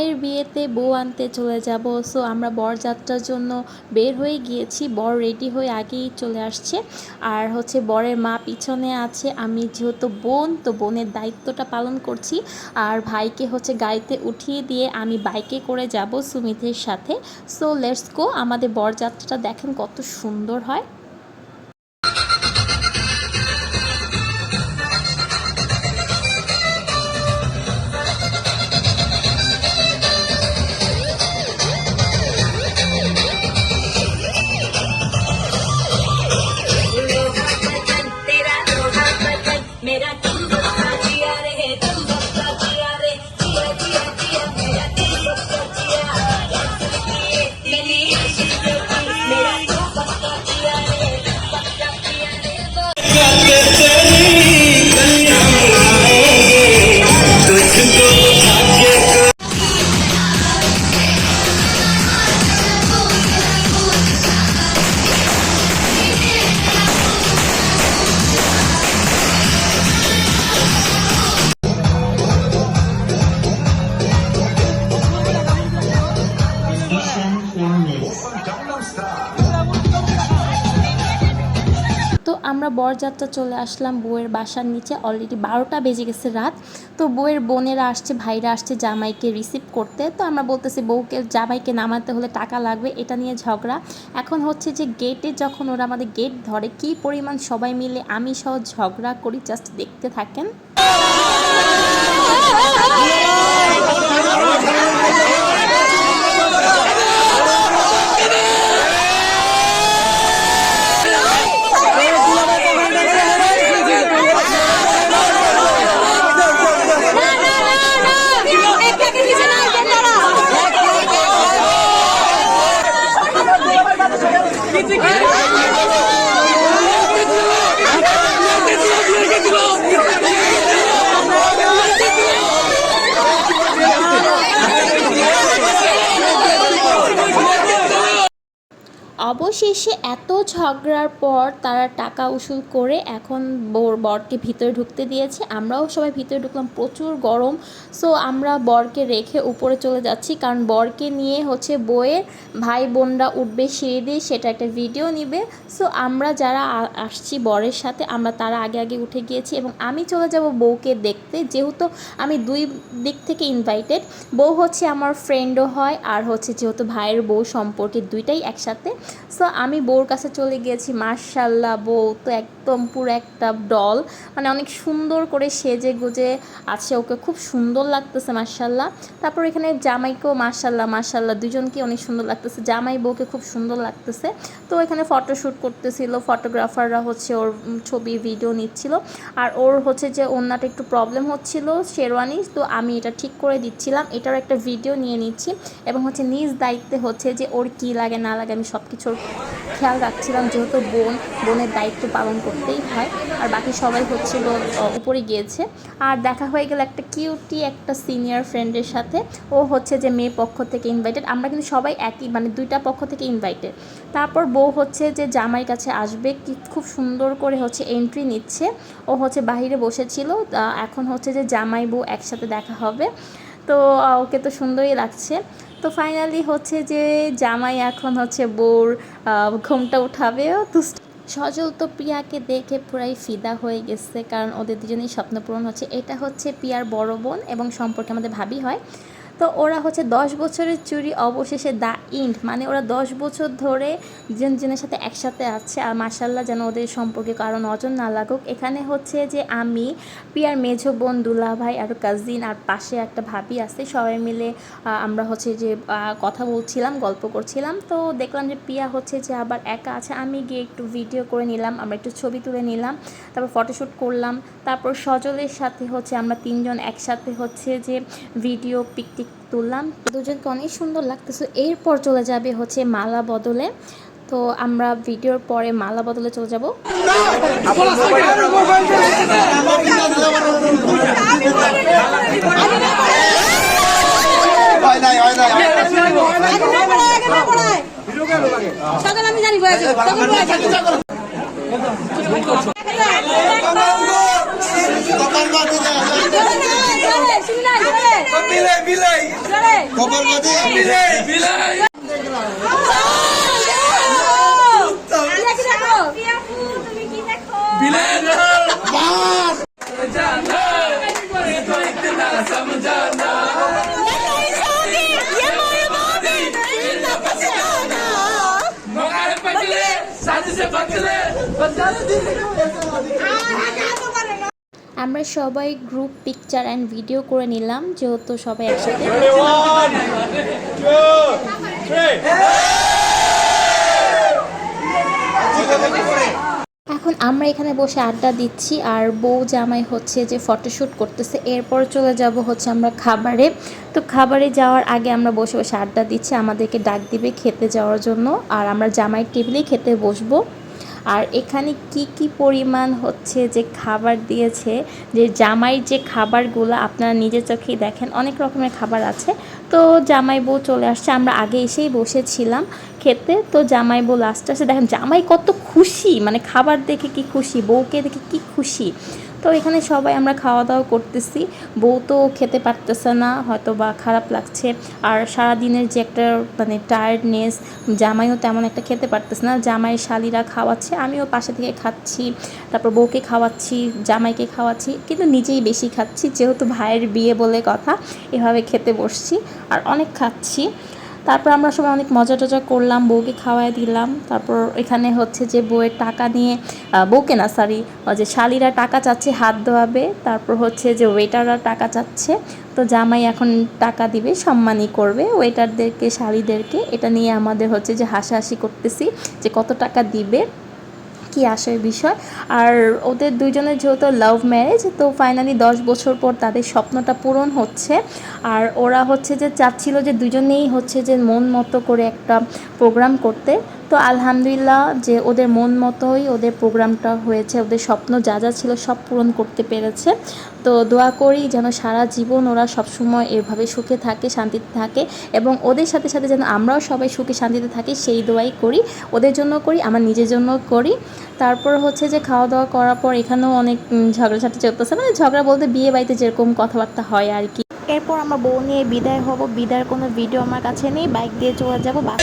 ভাইয়ের বিয়েতে বউ আনতে চলে যাব। সো আমরা বরযাত্রার জন্য বের হয়ে গিয়েছি। বর রেডি হয়ে আগেই চলে আসছে। আর হচ্ছে বরের মা পিছনে আছে। আমি যেহেতু বোন, তো বোনের দায়িত্বটা পালন করছি। আর ভাইকে হচ্ছে গাড়িতে উঠিয়ে দিয়ে আমি বাইকে করে যাব সুমিতের সাথে। সো লেটস গো আমাদের বরযাত্রাটা দেখেন কত সুন্দর হয়। বরযাত্রা চলে আসলাম। বউয়ের বাসার নিচে অলরেডি বারোটা বেজে গেছে রাত। তো বউয়ের বোনেরা আসছে, ভাইরা আসছে জামাইকে রিসিভ করতে। তো আমরা বলতেছি, বউকে, জামাইকে নামাতে হলে টাকা লাগবে, এটা নিয়ে ঝগড়া। এখন হচ্ছে যে গেটে যখন ওরা আমাদের গেট ধরে, কি পরিমাণ সবাই মিলে আমি সহ ঝগড়া করি জাস্ট দেখতে থাকেন। অবশেষে এত ঝগড়ার পর তারা টাকা উসুল করে এখন বর বরকে ভিতরে ঢুকতে দিয়েছে। আমরাও সবাই ভিতরে ঢুকলাম, প্রচুর গরম। সো, আমরা বরকে রেখে উপরে চলে যাচ্ছি। কারণ বরকে নিয়ে হচ্ছে বইয়ের ভাই বোনরা উঠবে সিঁড়ি দিয়ে, সেটা একটা ভিডিও নিবে। সো, আমরা যারা আসছি বরের সাথে, আমরা তারা আগে আগে উঠে গিয়েছি এবং আমি চলে যাব বউকে দেখতে। যেহেতু আমি দুই দিক থেকে ইনভাইটেড বউ হচ্ছে আমার ফ্রেন্ডও হয়, আর হচ্ছে যেহেতু ভাইয়ের বউ সম্পর্কে দুইটাই একসাথে। সো আমি বউর কাছে চলে গিয়েছি মার্শাল্লাহ বউ তো একদম পুরো একটা ডল মানে অনেক সুন্দর করে সেজে গুজে আছে ওকে, খুব সুন্দর লাগতেছে মার্শাল্লাহ তারপর এখানে জামাইকেও মার্শাল্লাহ মার্শাল্লাহ দুজনকে অনেক সুন্দর লাগতেছে। জামাই বউকে খুব সুন্দর লাগতেছে। তো এখানে ফটোশ্যুট করতেছিল ফটোগ্রাফাররা হচ্ছে ওর ছবি ভিডিও নিচ্ছিল। আর ওর হচ্ছে যে ওনাটা একটু প্রবলেম হচ্ছিল শেরওয়ানি, তো আমি এটা ঠিক করে দিচ্ছিলাম। এটার একটা ভিডিও নিয়ে নিচ্ছি। এবং হচ্ছে নিজ দায়িত্বে হচ্ছে যে ওর কী লাগে, না লাগে আমি সব কিছুর খেয়াল রাখছিলাম, যেহেতু বোন, বোনের দায়িত্ব পালন করতেই হয়, আর বাকি সবাই হচ্ছিল উপরে গিয়েছে। আর দেখা হয়ে গেল একটা কিউটি একটা সিনিয়র ফ্রেন্ডের সাথে, ও হচ্ছে যে মেয়ে পক্ষ থেকে ইনভাইটেড আমরা কিন্তু সবাই একই মানে দুইটা পক্ষ থেকে ইনভাইটেড তারপর বউ হচ্ছে যে জামাই কাছে আসবে, কি খুব সুন্দর করে হচ্ছে এন্ট্রি নিচ্ছে। ও হচ্ছে বাহিরে বসেছিল এখন হচ্ছে যে জামাই বউ একসাথে দেখা হবে। তো ওকে তো সুন্দরই লাগছে। তো ফাইনালি হচ্ছে যে জামাই এখন হচ্ছে বোর ঘুমটা উঠাবে দুষ্ট। সজল তো প্রিয়াকে দেখে পুরাই ফিদা হয়ে গেছে, কারণ ওদের দুজনেই স্বপ্ন পূরণ হচ্ছে। এটা হচ্ছে প্রিয়ার বড় বোন এবং সম্পর্কে আমাদের ভাবি হয়। তো ওরা হচ্ছে দশ বছরের চুরি, অবশেষে দ্য ইন্ড। মানে ওরা দশ বছর ধরে দুজন জনের সাথে একসাথে আছে, আর মাসাল্লাহ যেন ওদের সম্পর্কে কারও নজর না লাগুক। এখানে হচ্ছে যে আমি, পিয়ার, মেঝো, বোন, দুলা ভাই, আর কাজিন, আর পাশে একটা ভাবি আছে। সবাই মিলে আমরা হচ্ছে যে কথা বলছিলাম, গল্প করছিলাম। তো দেখলাম যে পিয়া হচ্ছে যে আবার একা আছে। আমি গিয়ে একটু ভিডিও করে নিলাম, আমরা একটু ছবি তুলে নিলাম, তারপর ফটোশ্যুট করলাম। তারপর সজলের সাথে হচ্ছে আমরা তিনজন একসাথে হচ্ছে যে ভিডিও পিকটিক তুললাম। দুজনকে অনেক সুন্দর লাগতেছে। এরপর চলে যাবে হচ্ছে মালা বদলে। তো আমরা ভিডিওর পরে মালা বদলে চলে যাব। বিলাই বিলাই। কপাল মাঝে বিলাই বিলাই এটা কি দেখো? বিলাই আমরা সবাই গ্রুপ পিকচার অ্যান্ড ভিডিও করে নিলাম যেহেতু সবাই একসাথে এখন আমরা এখানে বসে আড্ডা দিচ্ছি আর বউ জামাই হচ্ছে যে ফটোশ্যুট করতেছে। এরপর চলে যাব হচ্ছে আমরা খাবারে। তো খাবারে যাওয়ার আগে আমরা বসে বসে আড্ডা দিচ্ছি আমাদেরকে ডাক দিবে খেতে যাওয়ার জন্য। আর আমরা জামাই টেবিলেই খেতে বসবো। আর এখানে কি কি পরিমাণ হচ্ছে যে খাবার দিয়েছে, যে জামাই যে খাবারগুলো আপনারা নিজের চোখেই দেখেন, অনেক রকমের খাবার আছে। তো জামাই বউ চলে আসছে, আমরা আগে এসেই বসেছিলাম খেতে। তো জামাই বউ লাস্টে আসে, দেখেন জামাই কত খুশি মানে খাবার দেখে কি খুশি, বউকে দেখে কি খুশি। তো এখানে সবাই আমরা খাওয়া দাওয়া করতেছি। বউ তো খেতে পারতেছে না হয়তো বা খারাপ লাগছে। আর সারাদিনের যে একটা মানে টায়ার্ডনেস জামাইও তেমন একটা খেতে পারতেছে না। জামাই শালিরা খাওয়াচ্ছে, আমিও পাশে থেকে খাচ্ছি। তারপর বউকে খাওয়াচ্ছি, জামাইকে খাওয়াচ্ছি, কিন্তু নিজেই বেশি খাচ্ছি, যেহেতু ভাইয়ের বিয়ে বলে কথা, এভাবে খেতে বসছি। আর অনেক খাচ্ছি। তারপর আমরা সবাই অনেক মজা টজা করলাম, বউকে খাওয়াই দিলাম। তারপর এখানে হচ্ছে যে বউয়ের টাকা নিয়ে বউকে না সরি যে শালিরা টাকা চাচ্ছে, হাত ধোয়াবে। তারপর হচ্ছে যে ওয়েটাররা টাকা চাচ্ছে। তো জামাই এখন টাকা দিবে, সম্মানই করবে। ওয়েটারদেরকে শালিদেরকে এটা নিয়ে আমাদের হচ্ছে যে হাসাহাসি করতেছি যে কত টাকা দিবে। কি আসে বিষয়। আর ওদের দুইজনের যেহেতু লাভ ম্যারেজ তো ফাইনালি দশ বছর পর তাদের স্বপ্নটা পূরণ হচ্ছে। আর ওরা হচ্ছে যে চাচ্ছিল যে দুজনেই হচ্ছে যে মন মতো করে একটা প্রোগ্রাম করতে। তো আলহামদুলিল্লাহ যে ওদের মন মতোই ওদের প্রোগ্রামটা হয়েছে ওদের স্বপ্ন যা যা ছিল সব পূরণ করতে পেরেছে। তো দোয়া করি যেন সারা জীবন ওরা সবসময় এভাবে সুখে থাকে শান্তিতে থাকে এবং ওদের সাথে সাথে যেন আমরাও সবাই সুখে শান্তিতে থাকি সেই দোয়াই করি। ওদের জন্য করি আমার নিজের জন্য করি। তারপর হচ্ছে যে খাওয়া দাওয়া করার পর এখানেও অনেক উম, ঝগড়াঝাটি চলতেছে। মানে ঝগড়া বলতে বিয়ে বাড়িতে যেরকম কথাবার্তা হয় আর কি। এরপর আমার বউ নিয়ে বিদায় হব। বিদায়ের কোনো ভিডিও আমার কাছে নেই। বাইক দিয়ে চলে যাব। বাস